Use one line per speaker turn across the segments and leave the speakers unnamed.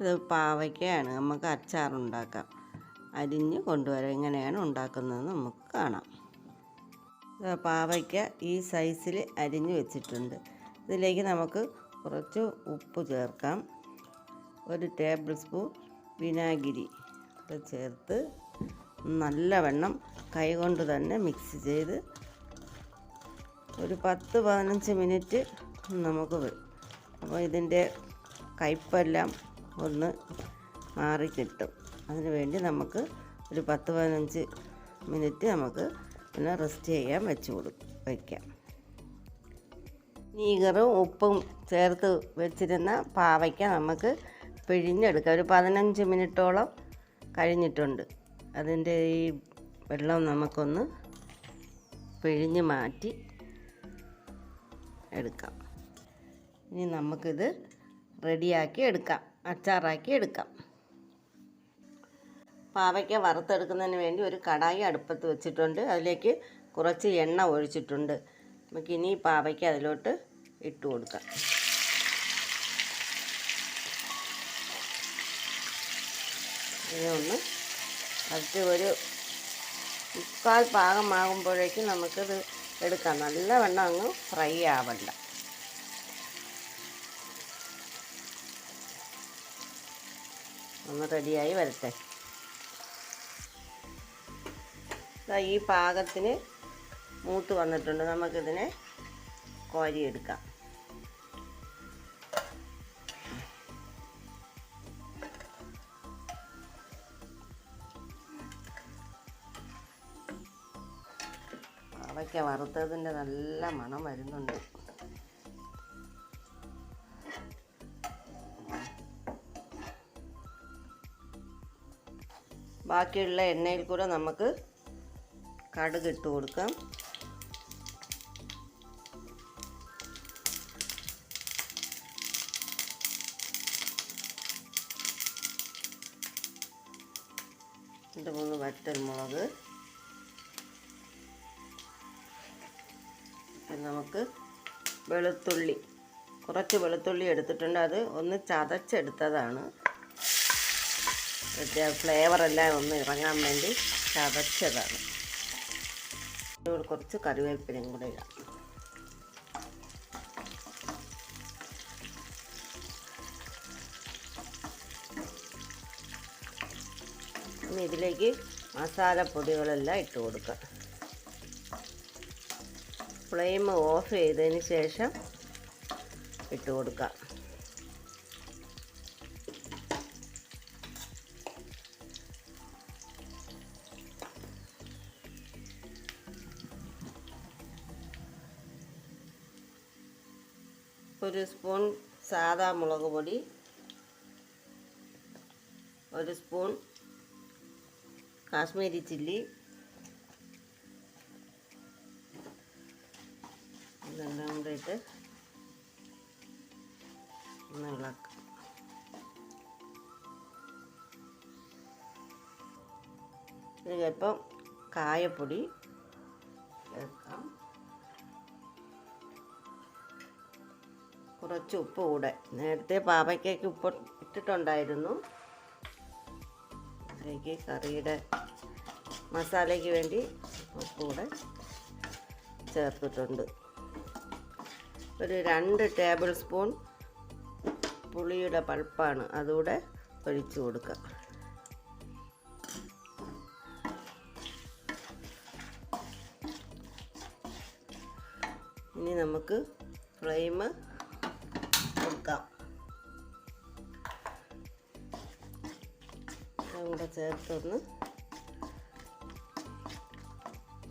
ഇത് പാവയ്ക്കയാണ്. നമുക്ക് അച്ചാറുണ്ടാക്കാം. അരിഞ്ഞ് കൊണ്ടുവരാം. ഇങ്ങനെയാണ് ഉണ്ടാക്കുന്നത് നമുക്ക് കാണാം. പാവയ്ക്ക ഈ സൈസിൽ അരിഞ്ഞ് വെച്ചിട്ടുണ്ട്. ഇതിലേക്ക് നമുക്ക് കുറച്ച് ഉപ്പ് ചേർക്കാം. ഒരു ടേബിൾ സ്പൂൺ വിനാഗിരി ചേർത്ത് നല്ലവണ്ണം കൈകൊണ്ട് തന്നെ മിക്സ് ചെയ്ത് ഒരു പത്ത് പതിനഞ്ച് മിനിറ്റ് നമുക്ക് അപ്പോൾ ഇതിന്റെ കയ്പ്പെല്ലാം ഒന്ന് മാറി കിട്ടും. അതിന് വേണ്ടി നമുക്ക് ഒരു പത്ത് പതിനഞ്ച് മിനിറ്റ് നമുക്ക് പിന്നെ റെസ്റ്റ് ചെയ്യാൻ വെച്ച് കൊടുക്കും വയ്ക്കാം നീഗറും ഉപ്പും ചേർത്ത് വെച്ചിരുന്ന പാവയ്ക്ക നമുക്ക് പിഴിഞ്ഞെടുക്കാം. ഒരു പതിനഞ്ച് മിനിറ്റോളം കഴിഞ്ഞിട്ടുണ്ട്. അതിന്റെ ഈ വെള്ളം നമുക്കൊന്ന് പിഴിഞ്ഞ് മാറ്റി എടുക്കാം. ഇനി നമുക്കിത് റെഡിയാക്കി എടുക്കാം. അച്ചാറാക്കി എടുക്കാം. പാവയ്ക്ക വറുത്തെടുക്കുന്നതിന് വേണ്ടി ഒരു കടായി അടുപ്പത്ത് വെച്ചിട്ടുണ്ട്. അതിലേക്ക് കുറച്ച് എണ്ണ ഒഴിച്ചിട്ടുണ്ട്. നമുക്ക് ഇനി പാവയ്ക്ക അതിലോട്ട് ഇട്ട് കൊടുക്കാം. ഇനി ഒന്ന് അത് ഒരു മുക്കാൽ പാകമാകുമ്പോഴേക്കും നമുക്കിത് എടുക്കാം. നല്ല വെണ്ണം അങ്ങ് ഫ്രൈ ആവണ്ട. ഒന്ന് റെഡിയായി വരട്ടെ. ഈ പാകത്തിന് മൂത്ത് വന്നിട്ടുണ്ട്. നമുക്കിതിനെ കോരിയെടുക്കാം. അവയ്ക്ക് വറുത്തതിന്റെ നല്ല മണം വരുന്നുണ്ട്. ബാക്കിയുള്ള എണ്ണയിൽ കൂടെ നമുക്ക് കടുക് ഇട്ട് കൊടുക്കാം. രണ്ട് മൂന്ന് വറ്റൽ മുളക്. പിന്നെ നമുക്ക് വെളുത്തുള്ളി കുറച്ച് വെളുത്തുള്ളി എടുത്തിട്ടുണ്ട്. അത് ഒന്ന് ചതച്ചെടുത്തതാണ്. ഫ്ലേവറെല്ലാം ഒന്ന് ഇറങ്ങാൻ വേണ്ടി ചതച്ചതാണ്. കുറച്ച് കറിവേപ്പിലയും കൂടെ ഇടാം. ഇനി ഇതിലേക്ക് മസാലപ്പൊടികളെല്ലാം ഇട്ട് കൊടുക്കാം. ഫ്ലെയിം ഓഫ് ചെയ്തതിന് ശേഷം ഇട്ട് കൊടുക്കുക ഒരു സ്പൂൺ സാദാ മുളക് പൊടി ഒരു സ്പൂൺ കാശ്മീരി ചില്ലി ഇതെല്ലാം കൂടെ ഇട്ട് ഒന്ന് ഇളക്കാം. ഇതിലിപ്പം കായപ്പൊടി കുറച്ച് ഉപ്പ് കൂടെ. നേരത്തെ പാവയ്ക്കയ്ക്ക് ഉപ്പ് ഇട്ടിട്ടുണ്ടായിരുന്നു. അതിലേക്ക് കറിയുടെ മസാലയ്ക്ക് വേണ്ടി ഉപ്പ് കൂടെ ചേർത്തിട്ടുണ്ട്. ഒരു രണ്ട് ടേബിൾ സ്പൂൺ പുളിയുടെ പൾപ്പാണ് അതുകൂടെ ഒഴിച്ചു കൊടുക്കുക ഇനി നമുക്ക് ഫ്ലെയിം കൊടുക്കാം കൂടെ ചേർത്തൊന്ന്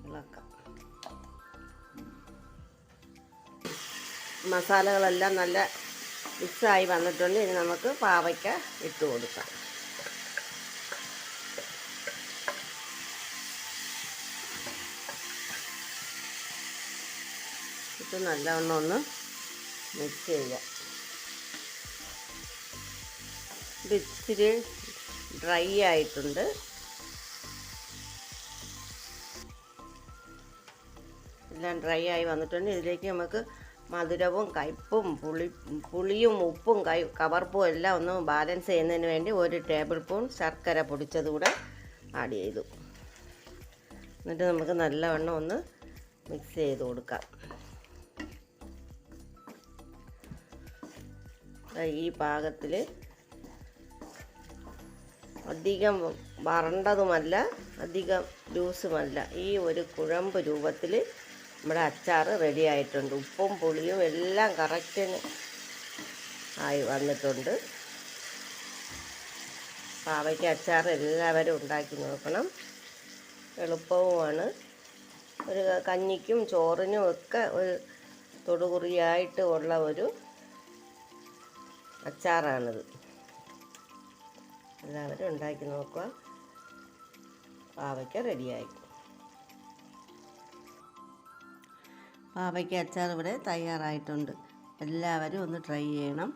ഇളക്കാം. മസാലകളെല്ലാം നല്ല മിക്സായി വന്നിട്ടുണ്ട്. ഇനി നമുക്ക് പാവയ്ക്ക ഇട്ട് കൊടുക്കാം. ഇത് നല്ലവണ്ണം ഒന്ന് മിക്സ് ചെയ്യുക. ഇത് ഇച്ചിരി ഡ്രൈ ആയിട്ടുണ്ട്. എല്ലാം ഡ്രൈ ആയി വന്നിട്ടുണ്ട്. ഇതിലേക്ക് നമുക്ക് മധുരവും കയ്പും പുളി പുളിയും ഉപ്പും കൈ കവർപ്പും എല്ലാം ഒന്ന് ബാലൻസ് ചെയ്യുന്നതിന് വേണ്ടി ഒരു ടേബിൾ സ്പൂൺ ശർക്കര പൊടിച്ചത് കൂടെ ആഡ് ചെയ്തു. എന്നിട്ട് നമുക്ക് നല്ലവണ്ണം ഒന്ന് മിക്സ് ചെയ്ത് കൊടുക്കാം. ഈ പാകത്തിൽ അധികം വരണ്ടതുമല്ല അധികം ലൂസുമല്ല ഈ ഒരു കുഴമ്പ് രൂപത്തിൽ നമ്മുടെ അച്ചാർ റെഡി ആയിട്ടുണ്ട്. ഉപ്പും പുളിയും എല്ലാം കറക്റ്റിന് ആയി വന്നിട്ടുണ്ട്. പാവയ്ക്ക് അച്ചാർ എല്ലാവരും ഉണ്ടാക്കി നോക്കണം. എളുപ്പവുമാണ്. ഒരു കഞ്ഞിക്കും ചോറിനും ഒക്കെ ഒരു തൊടുകുറിയായിട്ട് ഉള്ള ഒരു അച്ചാറാണിത്. എല്ലാവരും ഉണ്ടാക്കി നോക്കുക. പാവയ്ക്ക റെഡിയായി. പാവയ്ക്ക അച്ചാർ ഇവിടെ തയ്യാറായിട്ടുണ്ട്. എല്ലാവരും ഒന്ന് ട്രൈ ചെയ്യണം.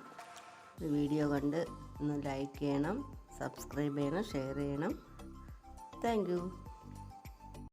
വീഡിയോ കണ്ട് ഒന്ന് ലൈക്ക് ചെയ്യണം സബ്സ്ക്രൈബ് ചെയ്യണം ഷെയർ ചെയ്യണം. താങ്ക്